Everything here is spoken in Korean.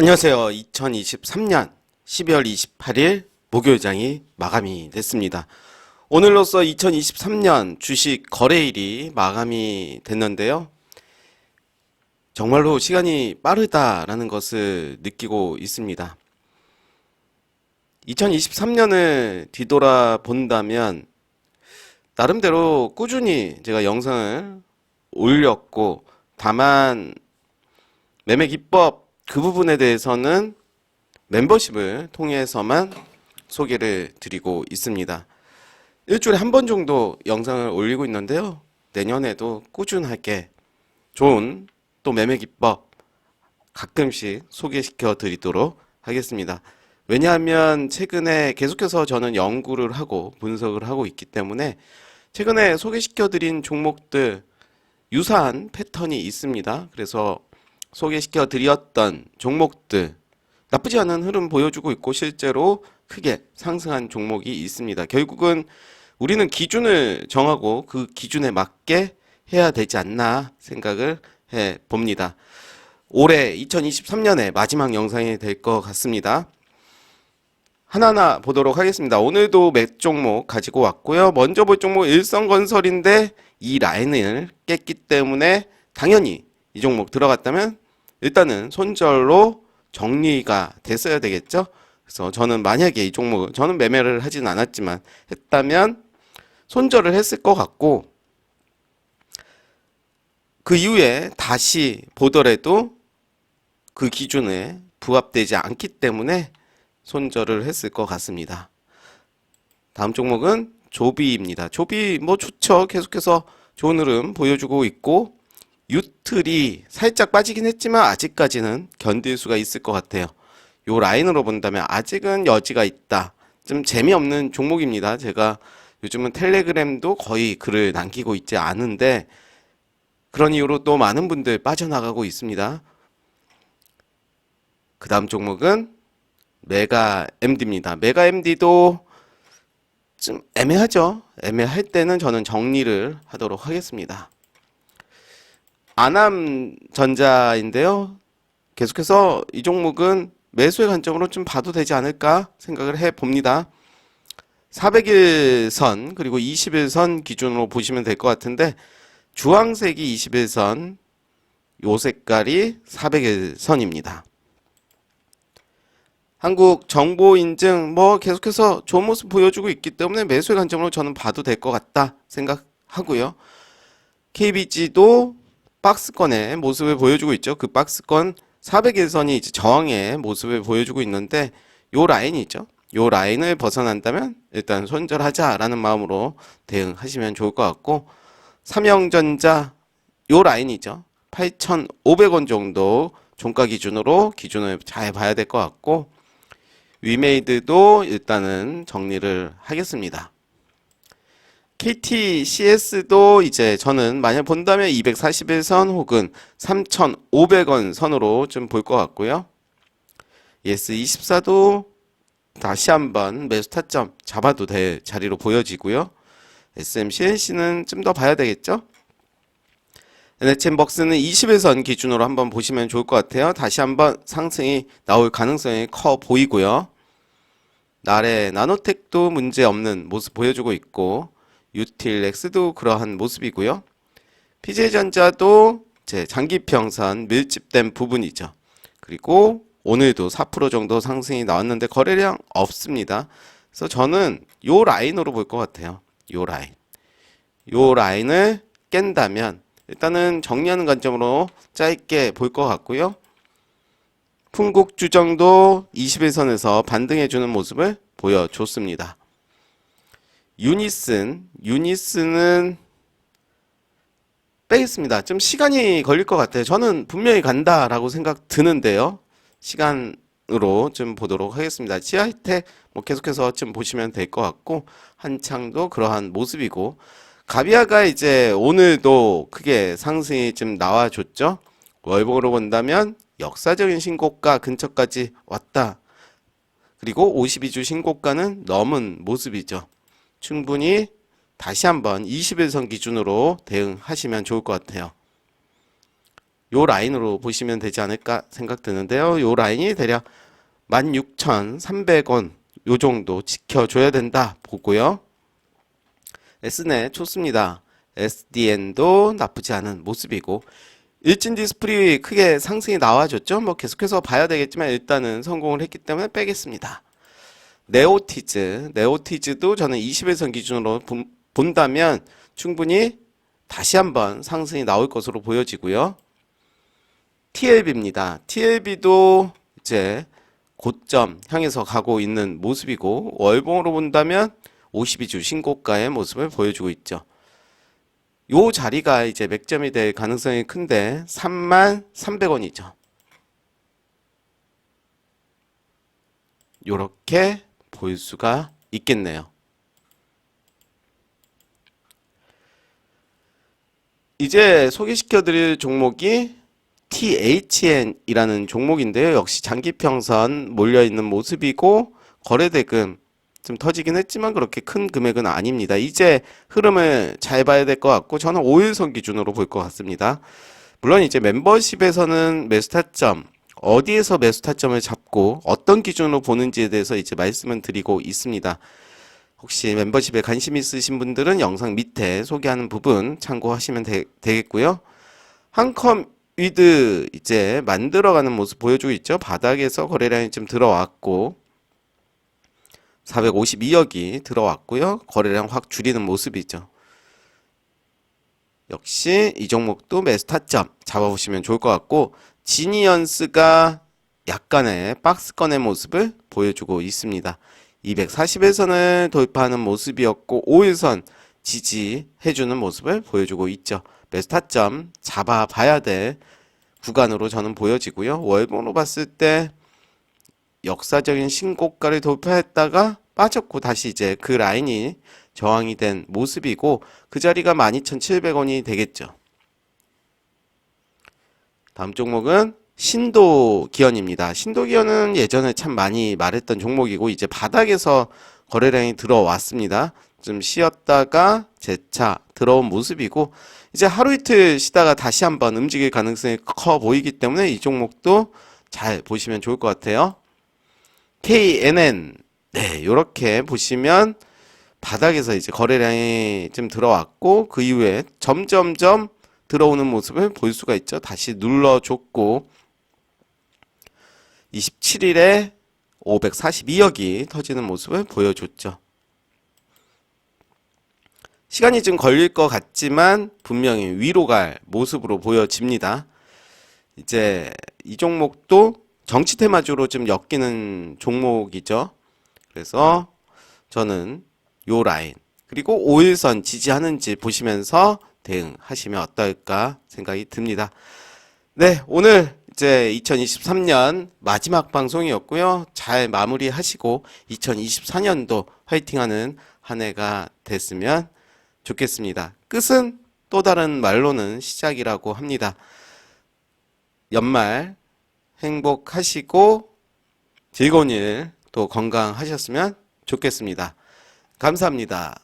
안녕하세요. 2023년 12월 28일 목요일장이 마감이 됐습니다. 오늘로써 2023년 주식 거래일이 마감이 됐는데요. 정말로 시간이 빠르다라는 것을 느끼고 있습니다. 2023년을 뒤돌아 본다면 나름대로 꾸준히 제가 영상을 올렸고 다만 매매 기법 그 부분에 대해서는 멤버십을 통해서만 소개를 드리고 있습니다. 일주일에 한 번 정도 영상을 올리고 있는데요. 내년에도 꾸준하게 좋은 또 매매 기법 가끔씩 소개시켜 드리도록 하겠습니다. 왜냐하면 최근에 계속해서 저는 연구를 하고 분석을 하고 있기 때문에 최근에 소개시켜 드린 종목들 유사한 패턴이 있습니다. 그래서 소개시켜 드렸던 종목들 나쁘지 않은 흐름 보여주고 있고 실제로 크게 상승한 종목이 있습니다. 결국은 우리는 기준을 정하고 그 기준에 맞게 해야 되지 않나 생각을 해 봅니다. 올해 2023년의 마지막 영상이 될 것 같습니다. 하나하나 보도록 하겠습니다. 오늘도 몇 종목 가지고 왔고요. 먼저 볼 종목 일성건설인데 이 라인을 깼기 때문에 당연히 이 종목 들어갔다면 일단은 손절로 정리가 됐어야 되겠죠. 그래서 저는 만약에 이 종목을 저는 매매를 하진 않았지만 했다면 손절을 했을 것 같고 그 이후에 다시 보더라도 그 기준에 부합되지 않기 때문에 손절을 했을 것 같습니다. 다음 종목은 조비입니다. 조비 뭐 좋죠. 계속해서 좋은 흐름 보여주고 있고 유틀이 살짝 빠지긴 했지만 아직까지는 견딜 수가 있을 것 같아요. 요 라인으로 본다면 아직은 여지가 있다. 좀 재미없는 종목입니다. 제가 요즘은 텔레그램도 거의 글을 남기고 있지 않은데 그런 이유로 또 많은 분들 빠져나가고 있습니다. 그 다음 종목은 메가 MD입니다. 메가 MD도 좀 애매하죠. 애매할 때는 저는 정리를 하도록 하겠습니다. 아남전자인데요. 계속해서 이 종목은 매수의 관점으로 좀 봐도 되지 않을까 생각을 해 봅니다. 400일선 그리고 21선 기준으로 보시면 될 것 같은데 주황색이 21선, 요 색깔이 400일선입니다. 한국 정보 인증 뭐 계속해서 좋은 모습 보여주고 있기 때문에 매수의 관점으로 저는 봐도 될 것 같다 생각하고요. KBG도 박스권의 모습을 보여주고 있죠. 그 박스권 400일선이 이제 저항의 모습을 보여주고 있는데 요 라인이 있죠. 요 라인을 벗어난다면 일단 손절하자라는 마음으로 대응하시면 좋을 것 같고 삼형전자 요 라인이죠. 8,500원 정도 종가 기준으로 기준을 잘 봐야 될 것 같고 위메이드도 일단은 정리를 하겠습니다. KTCS도 이제 저는 만약 본다면 241선 혹은 3,500원 선으로 좀 볼 것 같고요. ES24도 다시 한번 매수 타점 잡아도 될 자리로 보여지고요. SMCNC는 좀 더 봐야 되겠죠? NHN벅스는 21선 기준으로 한번 보시면 좋을 것 같아요. 다시 한번 상승이 나올 가능성이 커 보이고요. 나래 나노텍도 문제 없는 모습 보여주고 있고 유틸렉스도 그러한 모습이고요. PJ전자도 제 장기평선 밀집된 부분이죠. 그리고 오늘도 4% 정도 상승이 나왔는데 거래량 없습니다. 그래서 저는 요 라인으로 볼 것 같아요. 요 라인. 요 라인을 깬다면 일단은 정리하는 관점으로 짧게 볼 것 같고요. 풍국주정도 21선에서 반등해주는 모습을 보여줬습니다. 유니슨, 유니슨은 빼겠습니다. 좀 시간이 걸릴 것 같아요. 저는 분명히 간다라고 생각 드는데요. 시간으로 좀 보도록 하겠습니다. 지하이텍 뭐 계속해서 좀 보시면 될 것 같고 한창도 그러한 모습이고 가비아가 이제 오늘도 크게 상승이 좀 나와줬죠. 월봉으로 본다면 역사적인 신고가 근처까지 왔다. 그리고 52주 신고가는 넘은 모습이죠. 충분히 다시 한번 21선 기준으로 대응하시면 좋을 것 같아요. 요 라인으로 보시면 되지 않을까 생각 드는데요. 요 라인이 대략 16,300원 요 정도 지켜줘야 된다 보고요. Snet 좋습니다. SDN도 나쁘지 않은 모습이고 일진 디스플이 크게 상승이 나와줬죠. 뭐 계속해서 봐야 되겠지만 일단은 성공을 했기 때문에 빼겠습니다. 네오티즈, 네오티즈도 저는 21선 기준으로 본- 본다면 충분히 다시 한번 상승이 나올 것으로 보여지고요. TLB입니다. TLB도 이제 고점 향해서 가고 있는 모습이고 월봉으로 본다면 52주 신고가의 모습을 보여주고 있죠. 요 자리가 이제 맥점이 될 가능성이 큰데 3만 300원이죠. 요렇게 볼 수가 있겠네요. 이제 소개시켜 드릴 종목이 THN이라는 종목인데요. 역시 장기평선 몰려 있는 모습이고 거래대금 좀 터지긴 했지만 그렇게 큰 금액은 아닙니다. 이제 흐름을 잘 봐야 될 것 같고 저는 5일선 기준으로 볼 것 같습니다. 물론 이제 멤버십에서는 매수 타점 어디에서 매수 타점을 잡고 어떤 기준으로 보는지에 대해서 이제 말씀을 드리고 있습니다. 혹시 멤버십에 관심 있으신 분들은 영상 밑에 소개하는 부분 참고하시면 되, 되겠고요. 한컴 위드 이제 만들어가는 모습 보여주고 있죠. 바닥에서 거래량이 좀 들어왔고 452억이 들어왔고요. 거래량 확 줄이는 모습이죠. 역시 이 종목도 매수 타점 잡아보시면 좋을 것 같고 지니언스가 약간의 박스권의 모습을 보여주고 있습니다. 240에선을 돌파하는 모습이었고 5일선 지지해주는 모습을 보여주고 있죠. 매수 타점 잡아봐야 될 구간으로 저는 보여지고요. 월봉으로 봤을 때 역사적인 신고가를 돌파했다가 빠졌고 다시 이제 그 라인이 저항이 된 모습이고 그 자리가 12,700원이 되겠죠. 다음 종목은 신도기현입니다. 신도기현은 예전에 참 많이 말했던 종목이고 이제 바닥에서 거래량이 들어왔습니다. 좀 쉬었다가 재차 들어온 모습이고 이제 하루 이틀 쉬다가 다시 한번 움직일 가능성이 커 보이기 때문에 이 종목도 잘 보시면 좋을 것 같아요. KNN 네, 이렇게 보시면 바닥에서 이제 거래량이 좀 들어왔고 그 이후에 점점점 들어오는 모습을 볼 수가 있죠. 다시 눌러줬고 27일에 542억이 터지는 모습을 보여줬죠. 시간이 좀 걸릴 것 같지만 분명히 위로 갈 모습으로 보여집니다. 이제 이 종목도 정치 테마주로 좀 엮이는 종목이죠. 그래서 저는 요 라인 그리고 5일선 지지하는지 보시면서 대응하시면 어떨까 생각이 듭니다. 네, 오늘 이제 2023년 마지막 방송이었고요. 잘 마무리하시고 2024년도 화이팅하는 한 해가 됐으면 좋겠습니다. 끝은 또 다른 말로는 시작이라고 합니다. 연말 행복하시고 즐거운 일 또 건강하셨으면 좋겠습니다. 감사합니다.